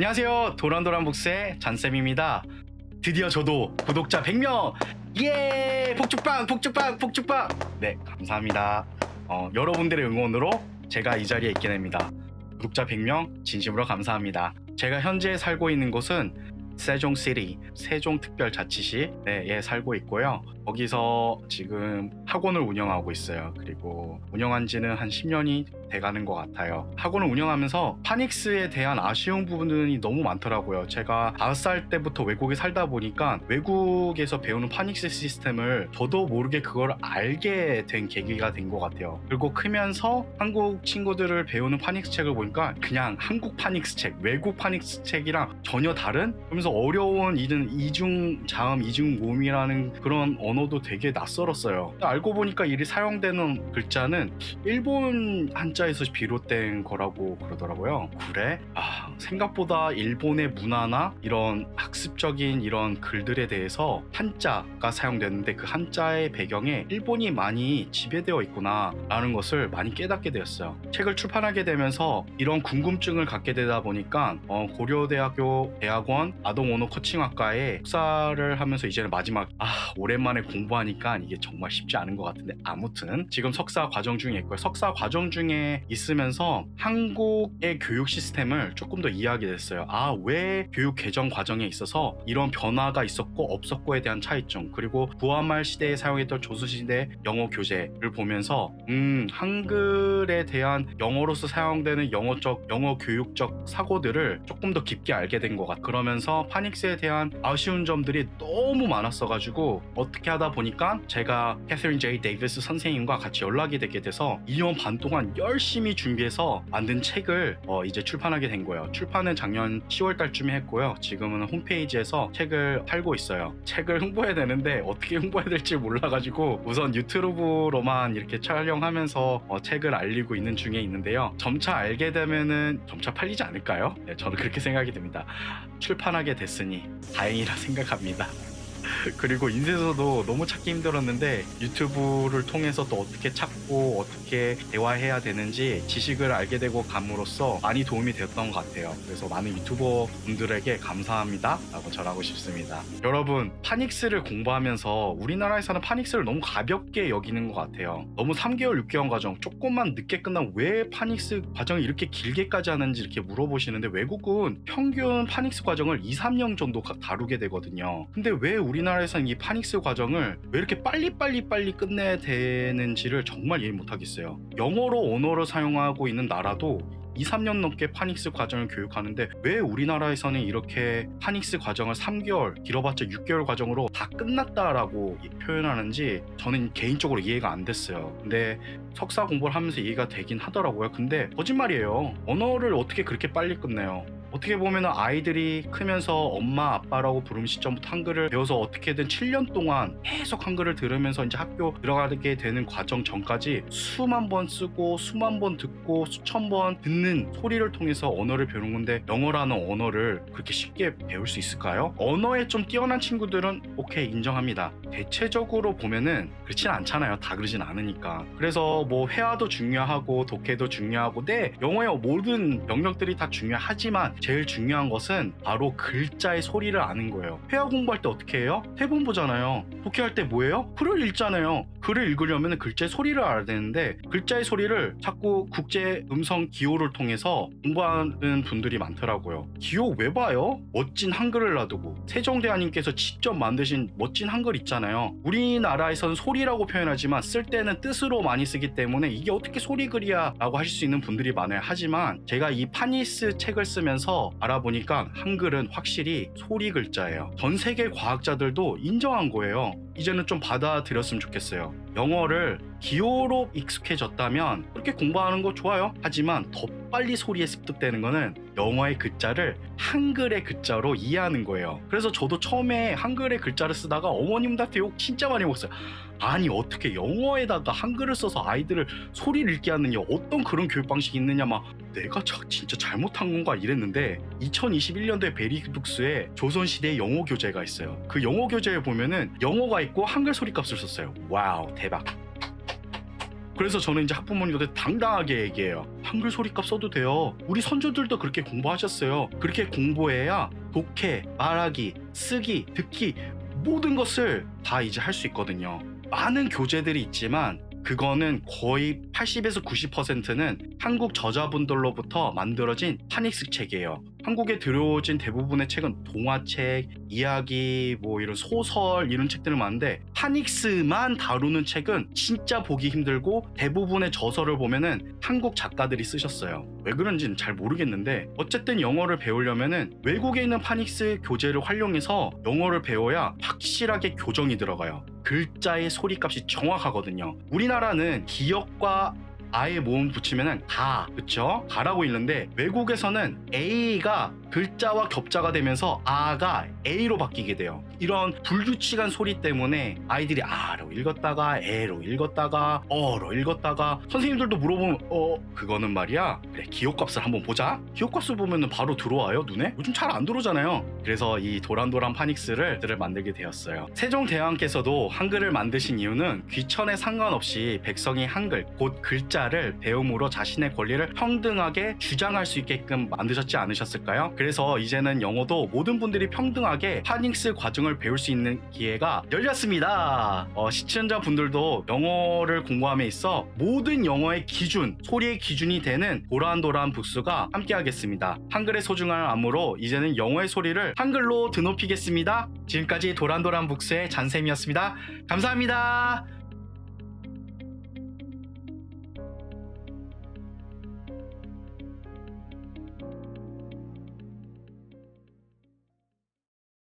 안녕하세요. 도란도란북스의 잔쌤입니다. 드디어 저도 구독자 100명! 예! 폭죽빵! 폭죽빵! 폭죽빵! 네, 감사합니다. 어, 여러분들의 응원으로 제가 이 자리에 있게 됩니다. 구독자 100명 진심으로 감사합니다. 제가 현재 살고 있는 곳은 세종시리, 세종특별자치시에 예, 살고 있고요. 거기서 지금 학원을 운영하고 있어요. 그리고 운영한 지는 한 10년이 돼가는 것 같아요. 학원을 운영하면서 파닉스에 대한 아쉬운 부분이 너무 많더라고요. 제가 5살 때부터 외국에 살다 보니까 외국에서 배우는 파닉스 시스템을 저도 모르게 그걸 알게 된 계기가 된 것 같아요. 그리고 크면서 한국 친구들을 배우는 파닉스 책을 보니까 그냥 한국 파닉스 책, 외국 파닉스 책이랑 전혀 다른? 그러면서 어려운 이든 이중 자음, 이중 모음이라는 그런 언어도 되게 낯설었어요. 알고 보니까 이 사용되는 글자는 일본 한 자에서 비롯된 거라고 그러더라고요. 그래? 아, 생각보다 일본의 문화나 이런 학습적인 이런 글들에 대해서 한자가 사용되는데 그 한자의 배경에 일본이 많이 지배되어 있구나 라는 것을 많이 깨닫게 되었어요. 책을 출판하게 되면서 이런 궁금증을 갖게 되다 보니까 어, 고려대학교 대학원 아동 언어 코칭학과에 석사를 하면서 이제는 마지막 아 오랜만에 공부하니까 이게 정말 쉽지 않은 것 같은데 아무튼 지금 석사 과정 중에 있고요. 석사 과정 중에 있으면서 한국의 교육 시스템을 조금 더 이해하게 됐어요. 아 왜 교육 개정 과정에 있어서 이런 변화가 있었고 없었고에 대한 차이점 그리고 구한말 시대에 사용했던 조선시대 영어 교재를 보면서 음 한글에 대한 영어로서 사용되는 영어적 영어 교육적 사고들을 조금 더 깊게 알게 된 것 같아. 그러면서 파닉스에 대한 아쉬운 점들이 너무 많았어가지고 어떻게 하다 보니까 제가 캐서린 제이 데이비스 선생님과 같이 연락이 되게 돼서 2년 반 동안 열심히 준비해서 만든 책을 어, 이제 출판하게 된 거예요. 출판은 작년 10월 달쯤에 했고요. 지금은 홈페이지에서 책을 팔고 있어요. 책을 홍보해야 되는데 어떻게 홍보해야 될지 몰라가지고 우선 유튜브로만 이렇게 촬영하면서 어, 책을 알리고 있는 중에 있는데요. 점차 알게 되면은 점차 팔리지 않을까요? 네, 저는 그렇게 생각이 듭니다. 출판하게 됐으니 다행이라 생각합니다. 그리고 인쇄소도 너무 찾기 힘들었는데 유튜브를 통해서 또 어떻게 찾고 어떻게 대화해야 되는지 지식을 알게 되고 감으로써 많이 도움이 되었던 것 같아요. 그래서 많은 유튜버 분들에게 감사합니다. 라고 전하고 싶습니다. 여러분, 파닉스를 공부하면서 우리나라에서는 파닉스를 너무 가볍게 여기는 것 같아요. 너무 3개월, 6개월 과정 조금만 늦게 끝나면 왜 파닉스 과정이 이렇게 길게까지 하는지 이렇게 물어보시는데 외국은 평균 파닉스 과정을 2, 3년 정도 가- 다루게 되거든요. 근데 왜 우리나라 에서는 이 파닉스 과정을 왜 이렇게 빨리빨리 빨리 끝내야 되는지를 정말 이해 못하겠어요. 영어로 언어를 사용하고 있는 나라도 2, 3년 넘게 파닉스 과정을 교육하는데 왜 우리나라에서는 이렇게 파닉스 과정을 3개월, 길어봤자 6개월 과정으로 다 끝났다라고 이- 표현하는지 저는 개인적으로 이해가 안 됐어요. 근데 석사 공부를 하면서 이해가 되긴 하더라고요. 근데 거짓말이에요. 언어를 어떻게 그렇게 빨리 끝내요? 어떻게 보면 아이들이 크면서 엄마 아빠라고 부르는 시점부터 한글을 배워서 어떻게든 7년 동안 계속 한글을 들으면서 이제 학교 들어가게 되는 과정 전까지 수만 번 쓰고 수만 번 듣고 수천 번 듣는 소리를 통해서 언어를 배우는 건데 영어라는 언어를 그렇게 쉽게 배울 수 있을까요? 언어에 좀 뛰어난 친구들은 오케이 인정합니다. 대체적으로 보면은 그렇진 않잖아요. 다 그러진 않으니까. 그래서 뭐 회화도 중요하고 독해도 중요하고 네 영어의 모든 영역들이 다 중요하지만 제일 중요한 것은 바로 글자의 소리를 아는 거예요. 회화 공부할 때 어떻게 해요? 대본 보잖아요. 독해할 때 뭐예요? 글을 읽잖아요. 글을 읽으려면 글자의 소리를 알아야 되는데 글자의 소리를 자꾸 국제 음성 기호를 통해서 공부하는 분들이 많더라고요. 기호 왜 봐요? 멋진 한글을 놔두고 세종대왕님께서 직접 만드신 멋진 한글 있잖아요. 우리나라에서는 소리라고 표현하지만 쓸 때는 뜻으로 많이 쓰기 때문에 이게 어떻게 소리 글이야 라고 하실 수 있는 분들이 많아요. 하지만 제가 이 파니스 책을 쓰면서 알아보니까 한글은 확실히 소리 글자예요. 전 세계 과학자들도 인정한 거예요. 이제는 좀 받아들였으면 좋겠어요. 영어를 기호로 익숙해졌다면 그렇게 공부하는 거 좋아요. 하지만 더 빨리 소리에 습득되는 거는 영어의 글자를 한글의 글자로 이해하는 거예요. 그래서 저도 처음에 한글의 글자를 쓰다가 어머님한테 욕 진짜 많이 먹었어요. 아니 어떻게 영어에다가 한글을 써서 아이들을 소리를 읽게 하느냐 어떤 그런 교육 방식이 있느냐 막 내가 자- 진짜 잘못한 건가 이랬는데 2021년도에 베리북스에 조선시대 영어 교재가 있어요. 그 영어 교재에 보면은 영어가 있고 한글 소리 값을 썼어요. 와우 대박. 그래서 저는 이제 학부모님한테 당당하게 얘기해요. 한글 소리값 써도 돼요. 우리 선조들도 그렇게 공부하셨어요. 그렇게 공부해야 독해, 말하기, 쓰기, 듣기 모든 것을 다 이제 할 수 있거든요. 많은 교재들이 있지만 그거는 거의 80에서 90%는 한국 저자분들로부터 만들어진 한익스 책이에요. 한국에 들여오진 대부분의 책은 동화책, 이야기, 뭐 이런 소설 이런 책들을 많은데 한익스만 다루는 책은 진짜 보기 힘들고 대부분의 저서를 보면은 한국 작가들이 쓰셨어요. 왜 그런지는 잘 모르겠는데 어쨌든 영어를 배우려면은 외국에 있는 파닉스 교재를 활용해서 영어를 배워야 확실하게 교정이 들어가요. 글자의 소리값이 정확하거든요. 우리나라는 기억과 아의 모음 붙이면은 가, 그쵸? 가라고 읽는데 외국에서는 A가 글자와 겹자가 되면서 아가 A로 바뀌게 돼요. 이런 불규칙한 소리 때문에 아이들이 아로 읽었다가 에로 읽었다가 어로 읽었다가 선생님들도 물어보면 어 그거는 말이야? 그래 기호값을 한번 보자. 기호값을 보면은 바로 들어와요 눈에? 요즘 잘 안 들어오잖아요. 그래서 이 도란도란 파닉스를 만들게 되었어요. 세종대왕께서도 한글을 만드신 이유는 귀천에 상관없이 백성이 한글 곧 글자 를 배움으로 자신의 권리를 평등하게 주장할 수 있게끔 만드셨지 않으셨을까요? 그래서 이제는 영어도 모든 분들이 평등하게 파닉스 과정을 배울 수 있는 기회가 열렸습니다. 어, 시청자 분들도 영어를 공부함에 있어 모든 영어의 기준, 소리의 기준이 되는 도란도란 북수가 함께하겠습니다. 한글의 소중함을 암으로 이제는 영어의 소리를 한글로 드높이겠습니다. 지금까지 도란도란 북수의 잔쌤이었습니다. 감사합니다.